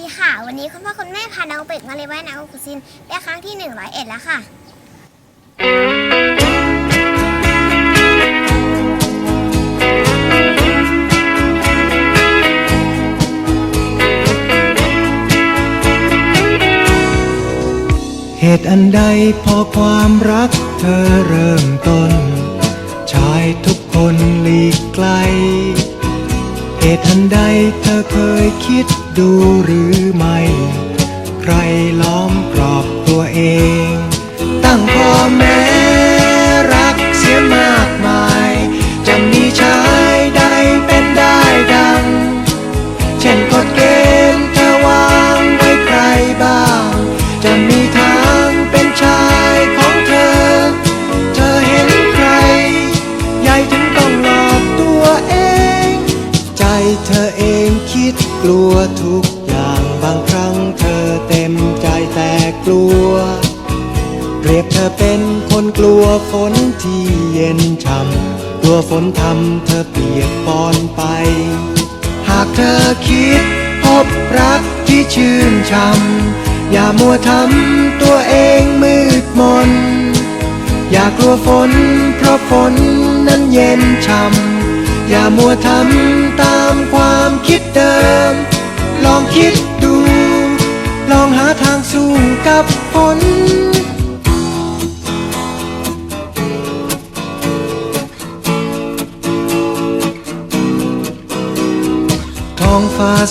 ดีค่ะ วันนี้คุณพ่อคุณแม่พาน้องเป็ดมาเรียนว่ายน้ำกับคุณซินเป็นครั้งที่ 101 แล้วค่ะ เหตุอันใดพอความรักเธอเริ่มต้น ชายทุกคนหลีกไกล เหตุันใดเธอเคยคิดดูหรือไม่ ใครล้อมกรอบตัวเอง ตั้งพ่อแม่ รียบเธอเป็นคนกลัวฝนที่เย็นช่ำกลัวฝนทำเธอเปียกปอนไป หากเธอคิดพบรักที่ชื่นช่ำอย่ามัวทำตัวเองมืดมน อย่ากลัวฝนเพราะฝนนั้นเย็นช่ำอย่ามัวทำตามความคิดเดิม ลองคิดดู ลองหาทางสู้กับฝน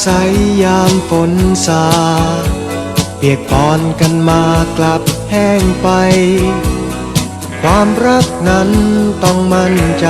ใสยามฝนสา เปียกปอนกันมากลับแห้งไป ความรักนั้นต้องมั่นใจ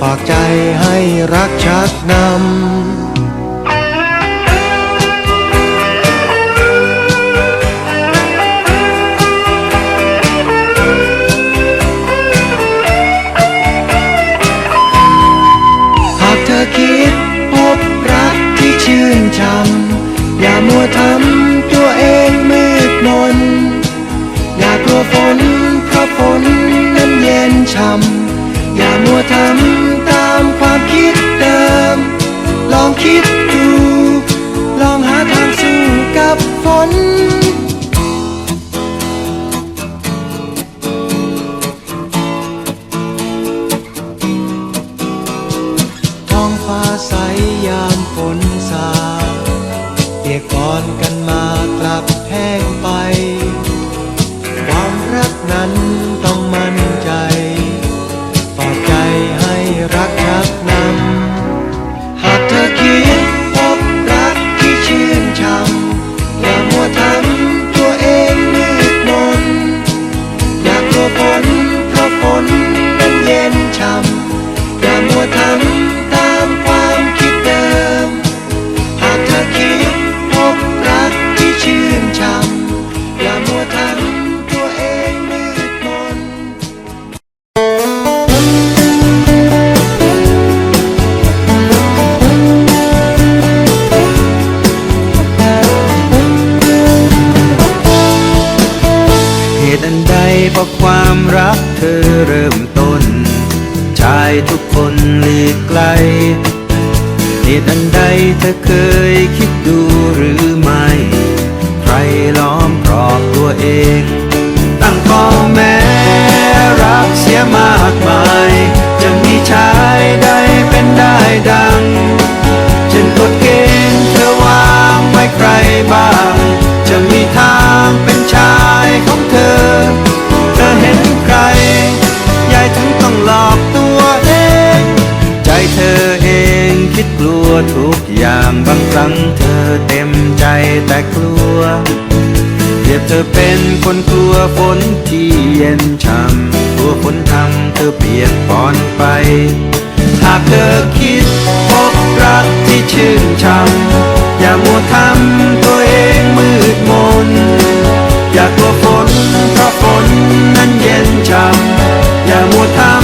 ฝากใจให้รักชักนำำอ ใดเพราะความรักเธอเริ่มต้น ชายทุกคนหลีกไกลเหตุอันใดเธอเคยคิดดูหรือไม่ ใครล้อมกรอบตัวเอง ตั้งพ่อแม่รักเสียมากมาย จะมีชายใดเป็นได้ดัง คิดกลัวทุกอย่างบางครั้งเธอเต็มใจแต่กลัวเปรียบเธอเป็นคนกลัวฝนที่เย็นช่ำกลัวฝนทำเธอเปียกปอนไป หากเธอคิดพบรักที่ชื่นช่ำอย่ามัวทำตัวเองมืดมน อย่ากลัวฝนเพราะฝนนั้นเย็นช่ำอย่ามัวทำ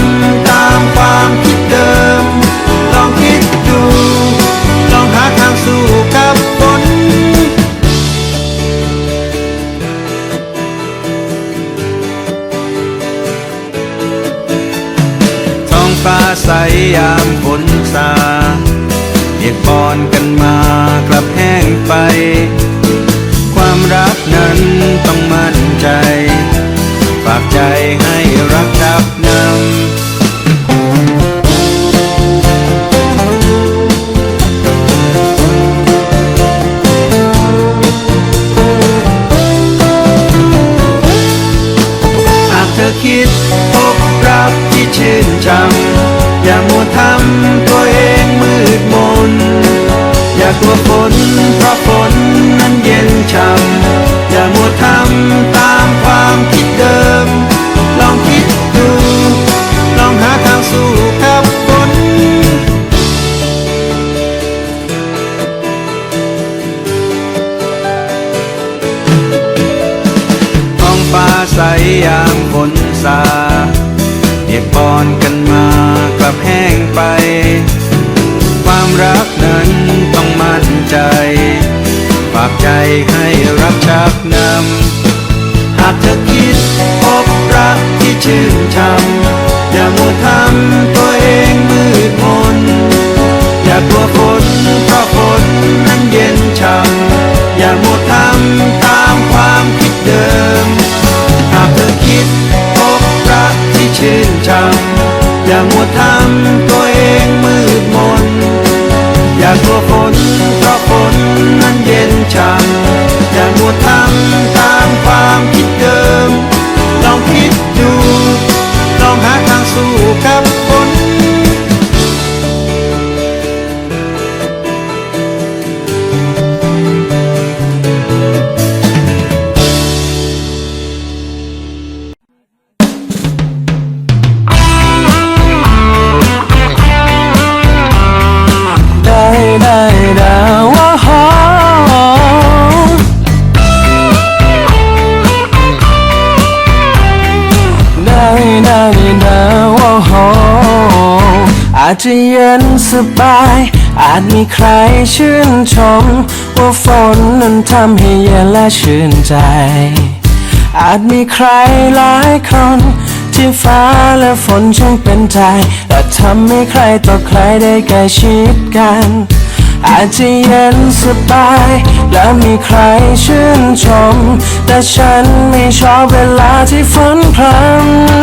ยามฝนสาเรียกปอนกันมากลับแห้งไป ความรักนั้นต้องมั่นใจ ฝากใจให้รักชับนำหากเธอคิดพบรักที่ชื่นชมำตัวเองมืดมน อย่ากลัวฝนเพราะฝนนั้นเย็นช่ำอย่ามัวทำตามความคิดเดิม ลองคิดดู ลองหาทางสู้กับฝนท้องฟ้าใสยามฝนซา เรียกปอนกันมากลับแห้งไป ความรักนั้นต้องมั่นใจ ฝากใจให้รักชักนำ หากเธอคิดพบรักที่ชื่นชมอย่ามัวทำตัวเองมืดมน อย่ากลัวฝนเพราะฝนนั้นเย็นช่ำอย่ามัวทำ ชื่นชมอย่ามัวทำตัวเองมืดมน อย่ากลัวฝนเพราะฝน จจะเย็นสบาย อาจมีใครชื่นชม ว่าฝนนั้นทำให้เย็นและชื่นใจ อาจมีใครหลายคน ที่ฟ้าและฝนช่างเป็นใจและทำให้ใครต่อใครได้ใกล้ชิดกัน อาจจะเย็นสบาย และมีใครชื่นชม แต่ฉันไม่ชอบเวลาที่ฝนพร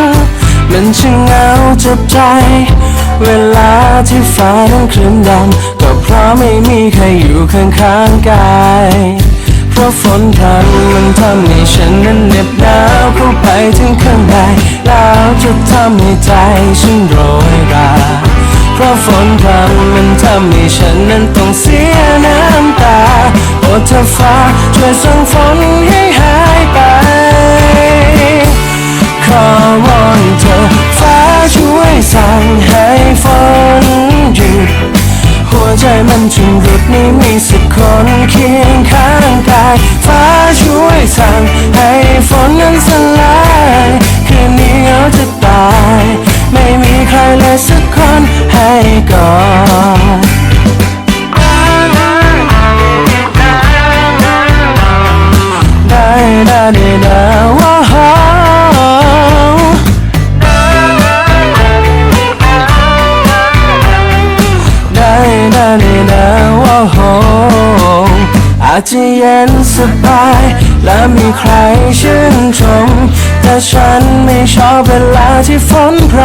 ำมันช่างเหงาจับใจ เวลาที่ฟ้านั้นครึ้มดำก็เพราะไม่มีใครอยู่ข้างๆกาย เพราะฝนพรำมันทำให้ฉันนั้นเหน็บหนาวเข้าไปถึงข้างในแล้วจะทำให้ใจฉันโรยราเพราะฝนพรำมันทำให้ฉันนั้นต้องเสียน้ำตาโอ้เธอฟ้าช่วยส่งฝนให้หายไปขอวอนเธอ สั่งให้ฝนหยุด หัวใจมันชำรุดนี่มีสักคนเคียงข้างกาย ฟ้าช่วยสั่งให้ฝนนั้นสลายคืนนี้เหงาจะตาย ไม่มีใครเลยสักคนให้กอด จจะเย็นสบาย และมีใครชื่นชม แต่ฉันไม่ชอบเวลาที่ฝนพร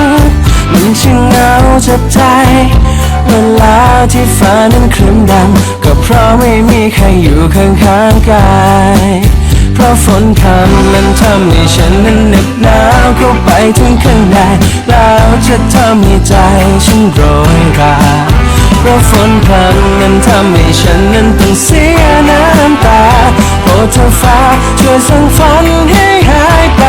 ำมันช่างเหงาจับใจ เวลาที่ฟ้านั้นครึ้มดำก็เพราะไม่มีใครอยู่ข้างๆกายเพราะฝนพรำมันทำให้ฉันนั้นเหน็บหนาวเข้าไปถึงข้างในแล้วจะทำให้ใจฉันโรยรา ราะฝนพรำนั้นทำให้ฉันนั้นต้องเสียน้ำตาโปรดเธอฟ้าช่วยสั่งฝนให้หายไป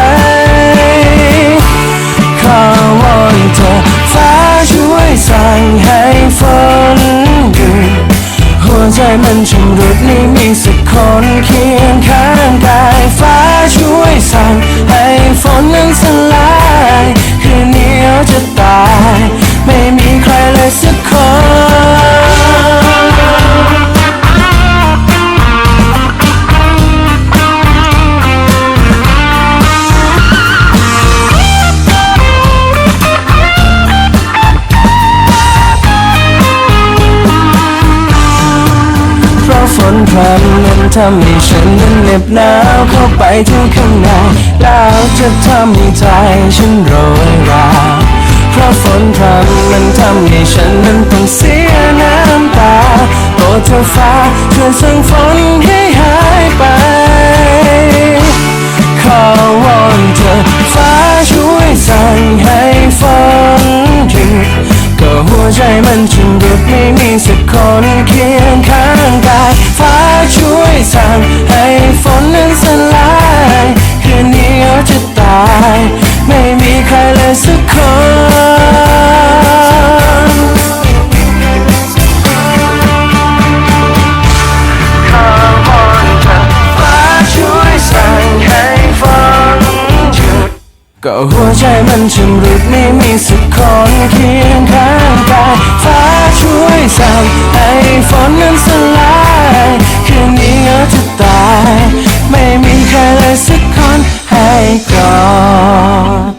ทำให้ฉันนั้นเหน็บหนาวเข้าไปถึงข้างในแล้วจะทำให้ใจฉันโรยราเพราะฝนพรำนั้นทำให้ฉันนั้นต้องเสียน้ำตาโปรดเธอฟ้าช่วยส่งฝนให้หายไปขอวอนเธอฟ้าช่วยสั่งให้ฝนหยุดก็หัวใจมันชำรุดไม่มี ก็หัวใจมันชำรุดไม่มีสักคนเคียงข้างกายฟ้าช่วยสั่งให้ฝนนั้นสลายคืนนี้เราจะตาย ไม่มีใครเลยสักคนให้กอด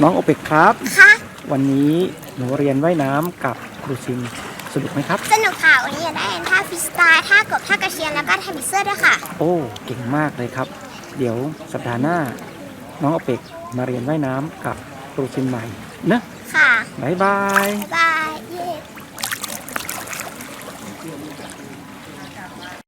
น้องโอเปกครับ ค่ะ วันนี้หนูเรียนว่ายน้ำกับครูซินสนุกไหมครับ สนุกค่ะ วันนี้อยากได้เรียนท่าฟรีสไตล์ท่ากบท่ากระเชียนแล้วก็ท่าบิดเซอร์ด้วยค่ะ โอ้ เก่งมากเลยครับ เดี๋ยวสัปดาห์หน้า น้องโอเปกมาเรียนว่ายน้ำกับครูซินใหม่นะค่ะบายบาย บ๊ายบายเย้